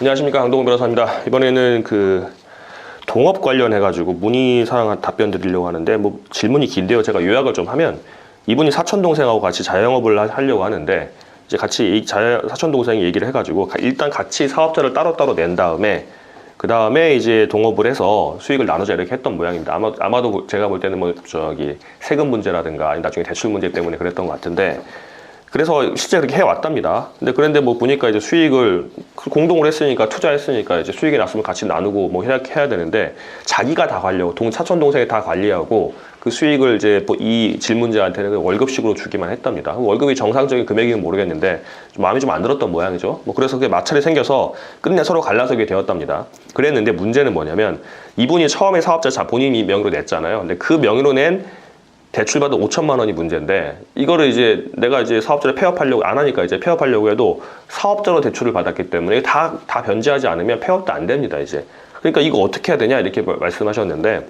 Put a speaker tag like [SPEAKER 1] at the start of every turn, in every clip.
[SPEAKER 1] 안녕하십니까 강동원 변호사입니다. 이번에는 그 동업 관련해 가지고 문의 사항 답변 드리려고 하는데 뭐 질문이 긴데요. 제가 요약을 좀 하면 이분이 사촌 동생하고 같이 자영업을 하- 하려고 하는데 이제 같이 이 자, 사촌 동생이 얘기를 해가지고 가- 일단 같이 사업자를 따로따로 낸 다음에 그 다음에 이제 동업을 해서 수익을 나누자 이렇게 했던 모양입니다. 아마 아마도 제가 볼 때는 뭐 저기 세금 문제라든가 나중에 대출 문제 때문에 그랬던 것 같은데 그래서 실제 그렇게 해왔답니다. 근데 그런데 뭐 보니까 이제 수익을 그 공동으로 했으니까 투자했으니까 이제 수익이 났으면 같이 나누고 뭐 해야, 해야 되는데 자기가 다 관리하고 동 사촌 동생이 다 관리하고 그 수익을 이제 뭐이 질문자한테는 월급식으로 주기만 했답니다. 월급이 정상적인 금액이면 모르겠는데 좀 마음이 좀 안 들었던 모양이죠. 뭐 그래서 그게 마찰이 생겨서 끝내 서로 갈라서게 되었답니다. 그랬는데 문제는 뭐냐면 이분이 처음에 사업자 자 본인이 명의로 냈잖아요. 근데 그 명의로 낸 대출받은 5천만 원이 문제인데 이거를 이제 내가 이제 사업자를 폐업하려고 안 하니까 이제 폐업하려고 해도 사업자로 대출을 받았기 때문에 다 다 변제하지 않으면 폐업도 안 됩니다 이제 그러니까 이거 어떻게 해야 되냐 이렇게 말씀하셨는데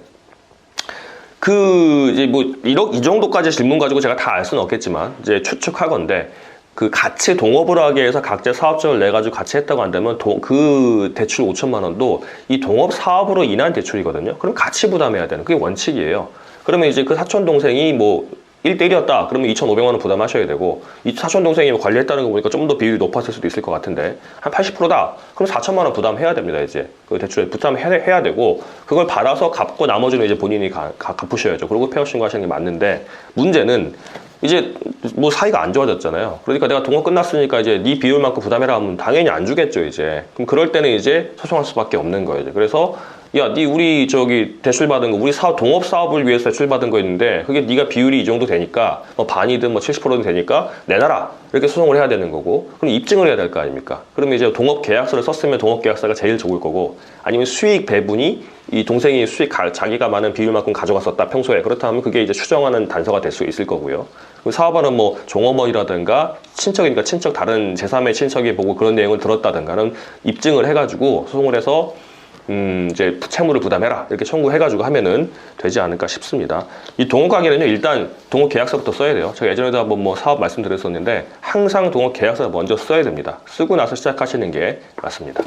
[SPEAKER 1] 그 이제 뭐 1억 이 정도까지 질문 가지고 제가 다 알 수는 없겠지만 이제 추측하건데 그 같이 동업을 하게 해서 각자 사업장을 내 가지고 같이 했다고 한다면 도- 그 대출 5천만 원도 이 동업 사업으로 인한 대출이거든요. 그럼 같이 부담해야 되는 그게 원칙이에요. 그러면 이제 그 사촌 동생이 뭐 1대1이었다. 그러면 2,500만 원 부담하셔야 되고 이 사촌 동생이 뭐 관리했다는 거 보니까 좀 더 비율이 높았을 수도 있을 것 같은데 한 80%다. 그럼 4천만 원 부담해야 됩니다. 이제 그 대출에 부담해야 해야 되고 그걸 받아서 갚고 나머지는 이제 본인이 가- 가- 갚으셔야죠. 그리고 폐업 신고하시는 게 맞는데 문제는 이제 뭐 사이가 안 좋아졌잖아요. 그러니까 내가 동업 끝났으니까 이제 네 비율만큼 부담해라 하면 당연히 안 주겠죠, 이제. 그럼 그럴 때는 이제 소송할 수밖에 없는 거예요. 이제. 그래서 야, 네 우리 저기 대출 받은 거, 우리 사업 동업 사업을 위해서 대출 받은 거 있는데 그게 네가 비율이 이 정도 되니까 뭐 반이든 뭐 70%든 되니까 내놔라 이렇게 소송을 해야 되는 거고 그럼 입증을 해야 될 거 아닙니까? 그러면 이제 동업 계약서를 썼으면 동업 계약서가 제일 좋을 거고 아니면 수익 배분이 이 동생이 수익 가- 자기가 많은 비율만큼 가져갔었다 평소에 그렇다면 그게 이제 추정하는 단서가 될 수 있을 거고요. 그 사업원은 뭐 종업원이라든가 친척이니까 친척 다른 제3의 친척이 보고 그런 내용을 들었다든가는 입증을 해가지고 소송을 해서 음, 이제 채무를 부담해라 이렇게 청구해가지고 하면은 되지 않을까 싶습니다. 이 동업 관계는요 일단 동업 계약서부터 써야 돼요. 제가 예전에도 한번 뭐 사업 말씀드렸었는데 항상 동업 계약서 먼저 써야 됩니다. 쓰고 나서 시작하시는 게 맞습니다.